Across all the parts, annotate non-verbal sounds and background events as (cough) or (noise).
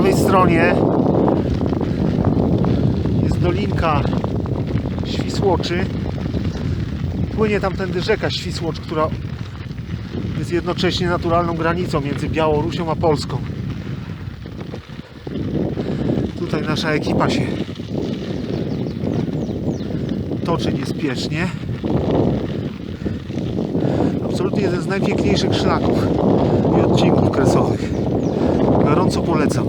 prawej stronie jest dolinka Świsłoczy. Płynie tamtędy rzeka Świsłocz, która jest jednocześnie naturalną granicą między Białorusią a Polską. Tutaj nasza ekipa się toczy niespiesznie. Absolutnie jeden z najpiękniejszych szlaków i odcinków kresowych. Gorąco polecam.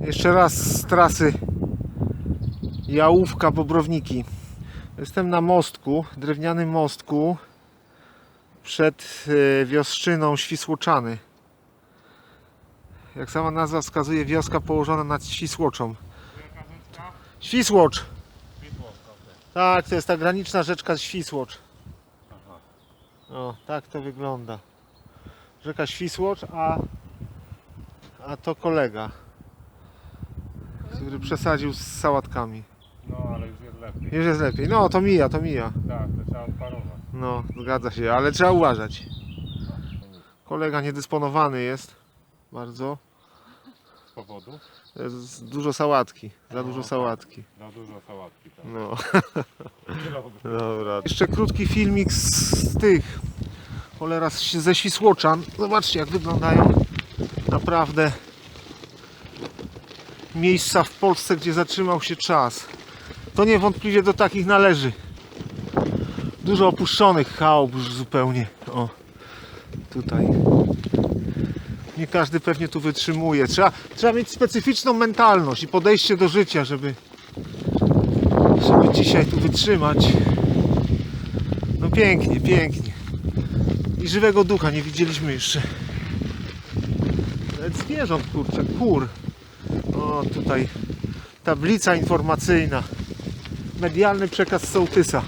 Jeszcze raz z trasy Jałówka Bobrowniki. Jestem na mostku, drewnianym mostku przed e, wiosczyną Świsłoczany. Jak sama nazwa wskazuje, wioska położona nad Świsłoczą. Świsłocz! Tak, to jest ta graniczna rzeczka Świsłocz. O, tak to wygląda. Rzeka Świsłocz, a, a to kolega, który przesadził z sałatkami. No, ale już jest lepiej. Już jest lepiej. No, to mija, to mija. Tak, to trzeba odparować. No, zgadza się, ale trzeba uważać. Kolega niedysponowany jest. Bardzo. Z powodu? Jest dużo sałatki. Za dużo sałatki. Za dużo sałatki. Tak. No. (laughs) Dobra. Jeszcze krótki filmik z, z tych cholera z- ze Świsłoczan. Zobaczcie jak wyglądają naprawdę miejsca w Polsce, gdzie zatrzymał się czas. To niewątpliwie do takich należy. Dużo opuszczonych chałup już zupełnie. O, tutaj. Nie każdy pewnie tu wytrzymuje. Trzeba, trzeba mieć specyficzną mentalność i podejście do życia, żeby, żeby dzisiaj tu wytrzymać. No pięknie, pięknie. I żywego ducha nie widzieliśmy jeszcze. Nawet zwierząt, kurczę, kur. O, tutaj tablica informacyjna. Medialny przekaz sołtysa.